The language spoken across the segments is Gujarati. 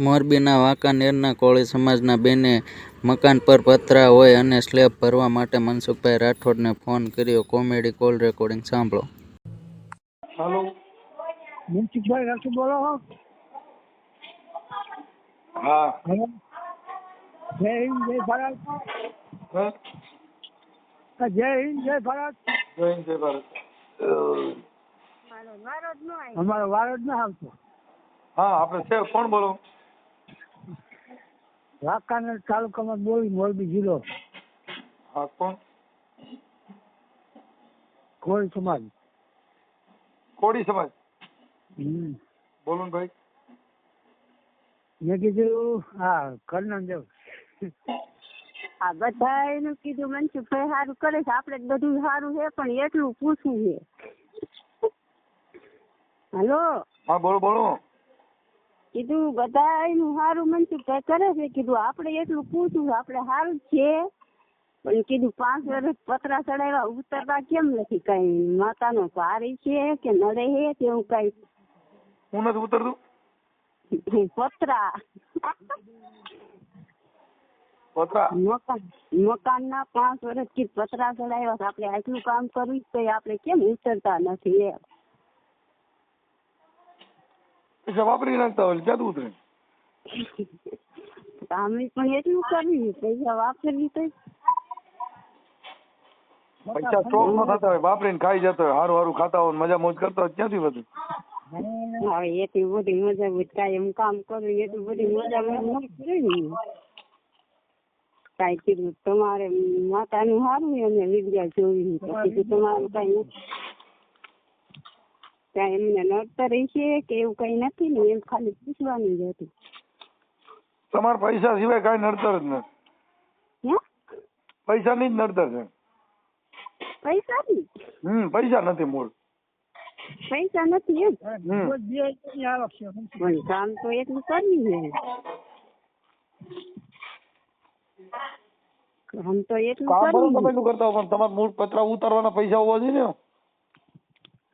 મોરબીના વાંકાનેરના કોળી સમાજના બેને મકાન પર પતરા હોય અને સ્લેબ ભરવા માટે મનસુખભાઈ રાઠોડને ફોન કર્યો. કોમેડી કોલ રેકોર્ડિંગ સાંભળો. હેલો. મનસુખભાઈ રાઠોડ બોલો છો હા. જય હિન્દ જય ભારત. જય હિન્દ જય ભારત. જય હિન્દ જય ભારત. અમારો વારો જ ન આવતો. હા આપણે છે. કોણ બોલો? વાંકાનેર તાલુકામાં બોલી મોરબી જિલ્લો. હા કોણ? કોળી સમાજ. કોળી સમાજ? હમ. બોલો ભાઈ. મેં કીધું હા કરનાન દેવ. આ બધા એનું કીધું મનસુખભાઈ સારું કરે છે આપણે બધું સારું છે પણ એટલું પૂછવું છે. હેલો? હા બોલો બોલો. કીધું બધા એનું સારું મનસુખભાઈ કરે છે કીધું આપણે એટલું પૂછવું આપણે સારું છે. પણ કીધું પાંચ વર્ષ પતરા ચડાવ્યા ઉતરતા કેમ નથી કઈ? માતાનો પારી છે કે નડે હે તેવું કઈ હું નથી ઉતરતું? પતરા. પતરા? મકાન મકાનના પાંચ વર્ષથી પતરા ચડાવ્યા આપણે આટલું કામ કરવું તો આપણે કેમ ઉતરતા નથી એમ. પૈસા વાપરી નાખતા હોય ક્યાં ઉતરે અમે પણ એટલું કરવી પૈસા વાપરવી તો પૈસા સ્ટોક ન થતા હોય વાપરીને ખાઈ જતો હોય હારું હારું ખાતા હોય મજા મોજ કરતા હોય ક્યાંથી બધું હવે એટલી બધી મજા કાંઈ એમ કામ કરું એટલી બધી મજા મને ન કાંઈ કીધું તમારે માતાનું સારું અને વિદ્યા જોવી પછી તમારું તમારે કાંઈ નથી કાંઈ એમને નડતર છે કે એવું કઈ નથી ને એમ ખાલી પૂછવાનું જ હતું. તમારા પૈસા સિવાય કઈ નડતર જ નથી. પૈસા ની જ નડતર છે. પૈસા ની હમ પૈસા નથી મૂળ. પૈસા નથી એમ? પણ કામ તો એટલું કરવી છે. કામ તો એટલું કરવું તમે કરતા પણ તમારા મૂળ પતરા ઉતારવાના પૈસા હોવા જોઈએ ને?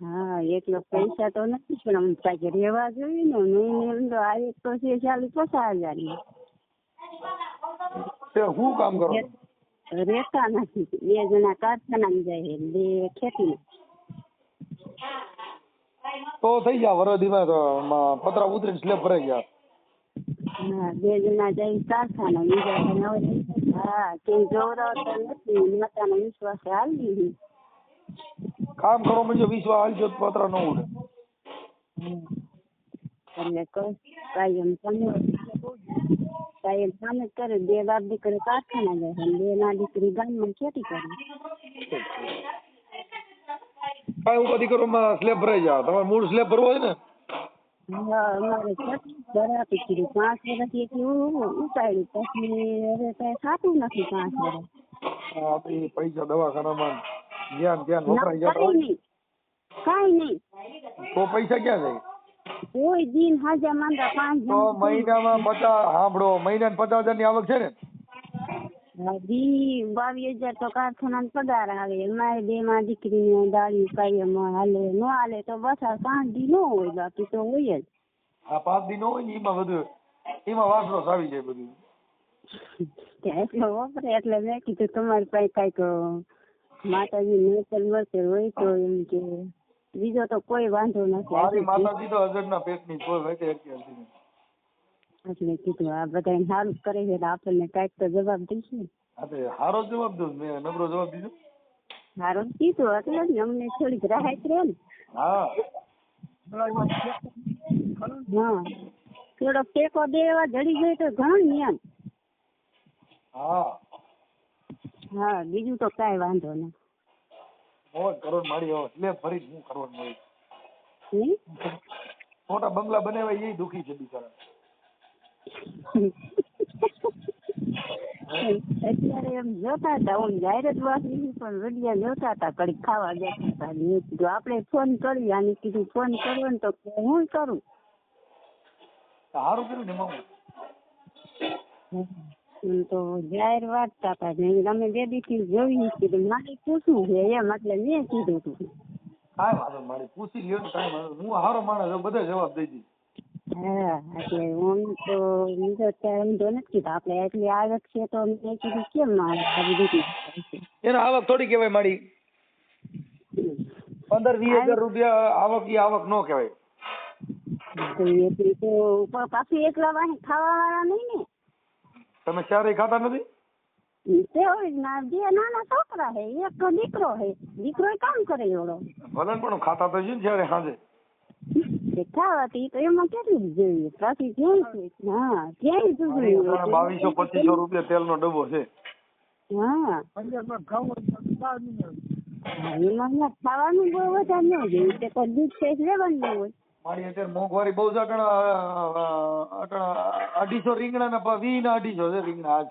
હા એટલે પૈસા તો નથી પણ આમ કાંઈક રહેવા જોઈએ ને મહિને તો આ એક તો છે ચાલીસ પચાસ હજાર તે હું કામ કરો? રહેતા નથી બે જણા કારખાનામાં જાય બે ખેતી તો થઈ ગયા વરદીમાં તો પતરા ઉતરીને સ્લેબ ભરાઈ ગયા હા બે જણા જાય કારખાના બીજા જણા હા કઈ જોવરાવતા નથી મતાનો વિશ્વાસ હાલી છે. કામ કરો म्हणजे વિશ્વ હાલજો તો પતરા ન ઉડે એટલે કઈ કાયમ તમે કાયમ કામ જ કરે બે બાપ દીકરી કારખાના જાય છે અને બે ના દીકરી ગામમાં ખેતી કરે કાંઈ ઉપાધિ કરો માં સ્લેબ ભરાઈ જાય તમારે મૂળ સ્લેબ ભરવો હોય ને હા, અમારે ખેતી કરાતી કીધું પાંચ વર્ષથી એટલું ઉપાડ્યું પછી હવે કઈ થતું નથી પાંચ વર્ષ આ આપણી પૈસા દવાખાનામાં ધ્યાન ધ્યાન વપરાઈ જતા કઈ નહીં. કાંઈ નહીં. તો પૈસા ક્યાં જાય? કોઈ દિન હાજર માંદા પાંચ તો મહિનામાં પચાસ સાંભળો મહિના પચાસ હજારની આવક છે ને? બાવીસ હજાર તો કારખાના પગાર આવે. એમાં બે માં દીકરી દાળી કાયમ હાલે ન હાલે તો બસ આ પાંચ દી નો હોય બાકી તો હોય જ. આ પાંચ દિન હોય ને એમાં બધું એમાં વાસણો આવી જાય બધું. ત્યાં એટલે વપરે એટલે મેં કીધું તમારી પાસે કાંઈક માતાજી નેચર મળશે હોય તો એમ કે બીજો તો કોઈ વાંધો મારી નથી માતાજી તો હજાર ના પેટની કોઈ અટકી હતી એટલે કીધું આ બધા સારું કરે છે એટલે આપણને કાંઈક તો જવાબ દઈશું ને તો જ જવાબ દઉં મેં નબળો જવાબ દીધો. સારું કીધું એટલે જ અમને થોડીક રાહત રહે ને. હા. હા. થોડો ટેકો દેવા જડી જાય તો ઘણું એમ. હા. હા બીજું તો કાંઈ વાંધો નહીં મોજ કરોડ મારી હવે. લે ફરી હું કરવાનું હોય મોટા બંગલા બનાવ્યા એ દુખી છે બિચારા. અત્યારે એમ જોતા હતા હું જાહેરાત વાંચી પણ રડિયા જોતા હતા કડી ખાવા બેઠા હતા મેં કીધું આપણે ફોન કરી આને કીધું ફોન કરવો ને તો હું કરું? સારું કર્યું ને. એમ તો જાહેર વાંચતા હતા ને અમે બે દીથી જોઈ કીધું મારે પૂછવું છે એમ. એટલે મેં કીધું હતું કાંઈ વાંધો મારી પૂછી લ્યો ને કાંઈ વાંધો હું હારો માણસ છું, બધે જવાબ દઈ દઈશ. હા એટલે હું તો હું તો અત્યારે ઊંધો નથી. કીધું આપણે એટલી આવક છે તો મેં કીધું કેમ ના આવી રીતે? એને આવક થોડી કહેવાય મારી. પંદર વીસ હજાર રૂપિયા આવક ઈ આવક નો કહેવાય. તો એટલી તો પાછું એકલા વાહે ખાવા વાળા નહીં ને? તમે ક્યારેય ખાતા નથી? તે હોય ના બે નાના છોકરા હે એક તો દીકરો હે દીકરો કામ કરે એવડો. ભલે પણ ખાતા તો છે ને જ્યારે સાંજે ખાવાથી તો એમાં કેટલું જોઈએ. પાછી ક્યાંય હા ક્યાંય બાવીસો પચીસો રૂપિયા તેલનો ડબ્બો છે. હા. એમાં ખાવાનું બહુ વધારે ન જોઈએ. તે કોઈ દૂધ છે લેવાનું હોય. મારી અત્યારે મોંઘવારી બહુ છે અટણ અટણ અઢીસો રીંગણા ને વી ના અઢીસો છે રીંગણા આજ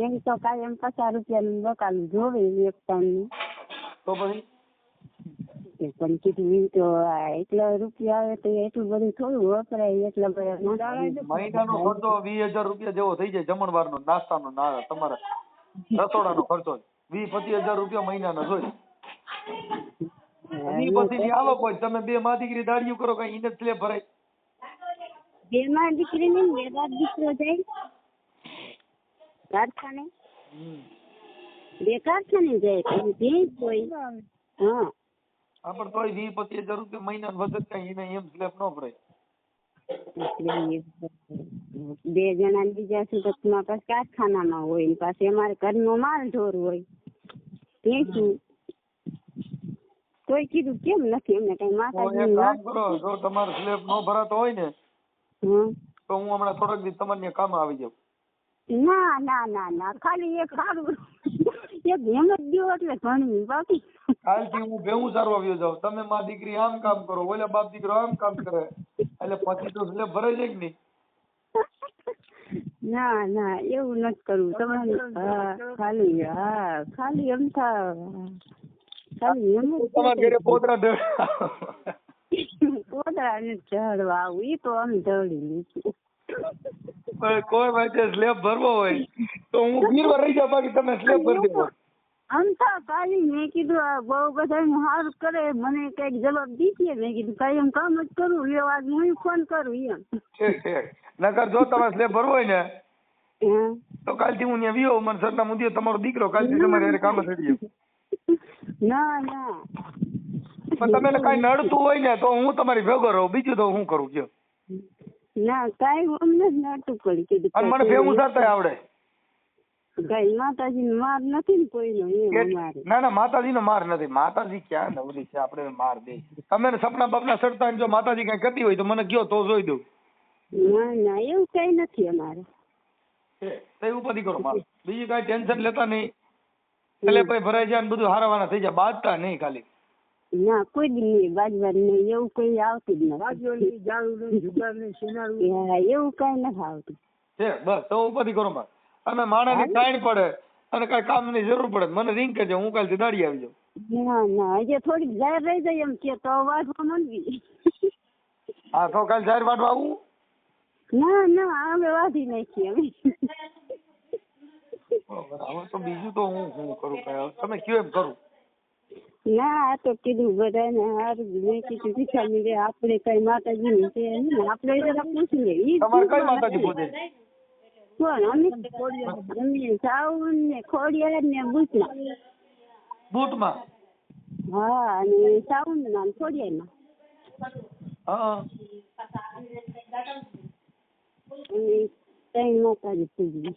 એમ તો કાયમ પચાસ રૂપિયાનું બકાલું જોવે એક ટાઈમનું તો પછી? પણ કીધું તો એટલા રૂપિયા આવે તો એટલું બધું થોડું વપરાય એટલા બધા મહિનાનો ખર્ચો વીસ હજાર રૂપિયા જેવો થઈ જાય જમણવારનો નાસ્તાનો ના તમારા. રસોડાનો ખર્ચો વીસ પચીસ હજાર રૂપિયા મહિનાનો જોઈ ઈ પછી હાલો કોઈ તમે બે માં દીકરી દાડિયું કરો કઈ ઈને જ ભરાય. બે માં દીકરી ને બે બાર દીકરો જાય. કારખાને બે કારખાને જાય પછી ભેંસ હોય હા. હા પણ તોય વીસ પચીસ હજાર રૂપિયા મહિના વધે કઈ એને એમ સ્લેબ નો ભરાય. બે જણા બીજા સુરતમાં કારખાના કારખાનામાં હોય ને પાછી અમારે ઘરનો માલ ઢોર હોય. ભેંસું તોય કીધું કેમ નથી? એમને કઈ એક માતાજી કામ કરો જો તમારો સ્લેબ નો ભરાતો હોય ને તો હું હમણાં થોડાક દિવસ તમારે કામ આવી જાઉં. ના ના ના ના ખાલી એક સારું એક હેમત દો એટલે ઘણી બાકી. કાલથી હું ભેવું સારવા આવ્યો જાઉં. તમે માં દીકરી આમ કામ કરો ઓલા બાપ દીકરો આમ કામ કરે એટલે પછી તો સ્લેબ ભરાઈ જાય કે નહીં? ના ના એવું નથી કરવું. તમારે હા ખાલી હા ખાલી એમ થા ખાલી એમ તમારા ઘરે પોતરા ઢળ- ને ચડવા આવું ઈ તો અમે ચડી લીધું. કોઈ- કોઈ સ્લેબ ભરવો હોય તો હું ગીરવા રહી જાઉં બાકી તમે સ્લેબ ભરી દેવો આમ કાલી મેં કીધું આ બહુ બધા કરે મને કંઈક જવાબ દીધી મેં કીધું કઈ એમ કામ જ કરું લેવા હું ફોન કરું એમ. ઠીક ઠીક. નકર જો તમારે સ્લેબ ભરવો હોય ને તો કાલથી હું ત્યાં વિયો મને સરનામું દ્યો તમારો દીકરો કાલથી તમારે કામ જાય ના ના. પણ તમે કઈ નડતું હોય ને તો હું તમારી ભેગો રહું. બીજું તો હું કરું કયો? ના કઈ અમને જ નડતું પડી કીધું અને મને ભેગું થતા આવડે. કઈ માતાજી માર નથી ને કોઈનો ના ના માતાજી નો માર નથી. માતાજી ક્યાં નવરી છે? આપણે માર દે તમે સપના બપના સડતા જો માતાજી કઈ કરતી હોય તો મને કયો તો જોઈ દઉં. ના ના એવું કઈ નથી અમારે. તો બધી કરો મારે. બીજું કઈ ટેન્શન લેતા નહીં. એટલે પછી ભરાઈ જાય ને બધું હારાવાના થઈ જાય. બાજતા નહીં ખાલી. ના કોઈ દી નહીં. બાજવા નહીં. એવું કઈ આવતું જ નથી. નહીં, જાડું નહીં, જુગાર નહીં, શિનાળું. હા, એવું કઈ નથી આવતું. છે બસ તો બધી કરો મારે. અને માણસની ટાઈમ પડે. અને કઈ કામની જરૂર પડે. મને રિંગ કરજો હું કાલથી દાડી આવી જાઉં. ના ના હજી થોડીક જાહેર રહી જાય એમ કે તો વાંચવા માંડવી. હા તો કાલ જાહેર વાટવા આવું? ના ના અમે વાંધી નાખીએ. અમે. હવે તો બીજું તો હું હું કરું કઈ? તમે કયો એમ કરું? ના આ તો કીધું બધાને હારું. મેં કીધું શીખાડી દે આપણે કઈ માતાજી નું છે ને આપણે જરા પૂછી લે ઈ તમારે કઈ માતાજી. પૂજે કોણ? અમે અમે સાવન ને ખોડિયાર ને બૂટમાં. બૂટમાં? હા અને સાવન નામ ખોડિયાર ના હા. અને ત્રણ માતાજી પૂજવી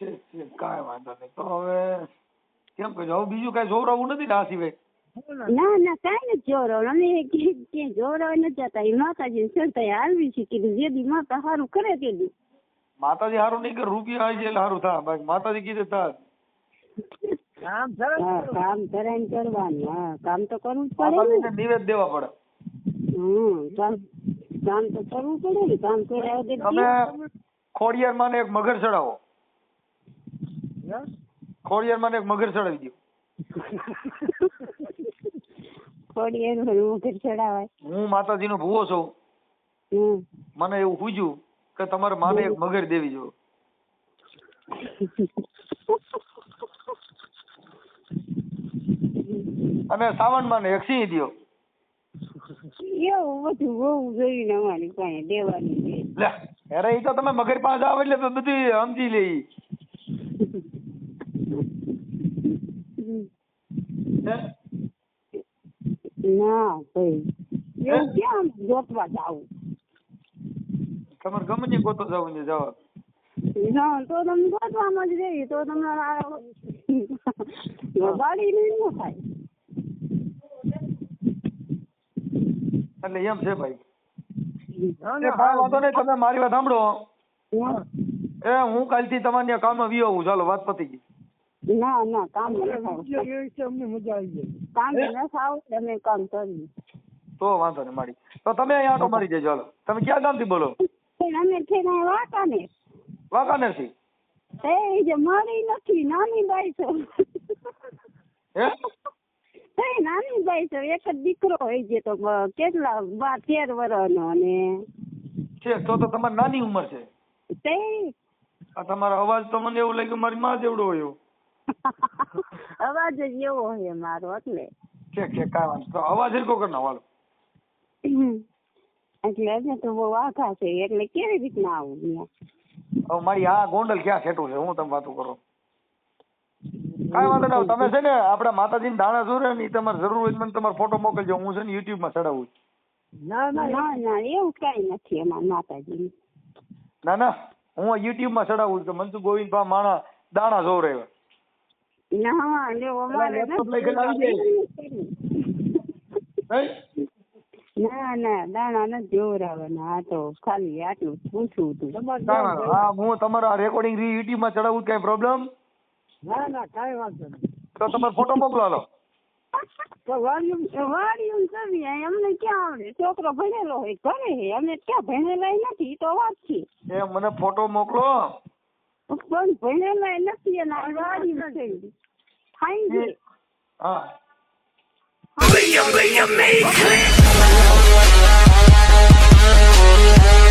છે છે કાંઈ વાંધો નહીં. તો હવે કેમ કે હવે બીજું કઈ જોવરાવું નથી ને આ સિવાય ના ના કાંઈ નથી જોરાવ અમે કે- કે નથી જતા. એ માતાજી ચડતા હાલવી છે. કીધું જે દી માતા સારું કરે તે દી. માતાજી સારું નહીં કે રૂપિયા આવી જાય એટલે સારું થાય. બાકી માતાજી કીધે થાય કામ કરાઈને કરવાનું. હા કામ તો કરવું જ પડે નિવેદ દેવા પડે. હમ કામ કામ તો કરવું પડે ને. કામ કર્યા વગર તમે? ખોડિયાર માં એક મગર ચડાવો? ખોડિયાર મને એક મગર ચડાવી દો ખોડિયાર મગર ચડાવાય. હું માતાજીનો ભૂવો છું. મને એવું પૂછ્યું કે તમારે માને એક મગર દેવી જો અને સાવણમાં એક સિંહ દ્યો. એવું બધું હોવું જોઈએ અમારી પાસે દેવાની અરે એ તો તમે મગર પાસે આવો એટલે બધી સમજી લે ઈ. હમ. હે? ના ભાઈ. એવું ક્યાં ગોતવા જાવું તમારે ગમે ને ગોતો જવું ને જવા. ના તો તમે ગોતવામાં જ રહી. તો તમને ગાડી નહીં ન થાય. એટલે એમ છે ભાઈ. વાંધો નહીં તમે મારી વાત સાંભળો. એ હું કાલથી તમારે ત્યાં કામમાં વી આવું ચાલો વાત પતી ગઈ. ના ના કામ અમને મજા આવી જાય કામ ન થાવ તમે કામ કર્યું. તો વાંધો નહીં મારી. તો તમે અહીંયા આટો મારી જજો ચાલો તમે ક્યાં ગામથી બોલો? અમે છે ને વાતા ને વાંકાનેરથી? એ જે મારી નથી નાની બાઈ છો. હે? નાની બાઈ છો એક જ દીકરો હોય છે તો કેટલા બાર તેર વર્ષનો અને છે તો તો તમારી નાની ઉંમર છે. તે. આ તમારો અવાજ તો મને એવું લાગ્યું મારી માં જેવડો હોય એવો. અવાજ જ એવો છે મારો એટલે. ઠીક ઠીક કાંઈ વાંધો તો અવાજ હરકો કરી નાખો હાલો. એટલે એને તો બહુ આઘા છે એટલે કેવી રીતના આવું ત્યાં મારી આ ગોંડલ ક્યાં ખેટું છે? હું તમે વાતો કરો. કાંઈ વાંધો નહીં તમે છે ને આપણા માતાજીને દાણા જોરે ને તમારે જરૂર હોય મને તમારો ફોટો મોકલજો. હું છે ને યુટ્યુબમાં ચડાવું ના ના ના ના એવું કઈ નથી એમાં માતાજી ના ના હું યુટ્યુબમાં ચડાવું છું. મનસુ ગોવિંદ ભા માણા દાણા જોરે ના ના ના દાણા નથી જોવરાવાના. આ તો ખાલી આટલું પૂછવું હતું. હા હું તમારા રેકોર્ડિંગ યુટ્યુબમાં ચડાવું કઈ પ્રોબ્લેમ ના ના કઈ વાંધો નહીં. તો તમારો ફોટો મોકલો લો તો વાળ્યું વાડીયું કરીએ એમને ક્યાં આવડે? છોકરો ભણેલો હોય ઘરે છે અમે ક્યાં ભણેલા નથી તો વાત છે. એ મને ફોટો મોકલો. પણ ભણેલા નથી અને અવારી છે ફાઈન છે હા. Bam, bam, bam.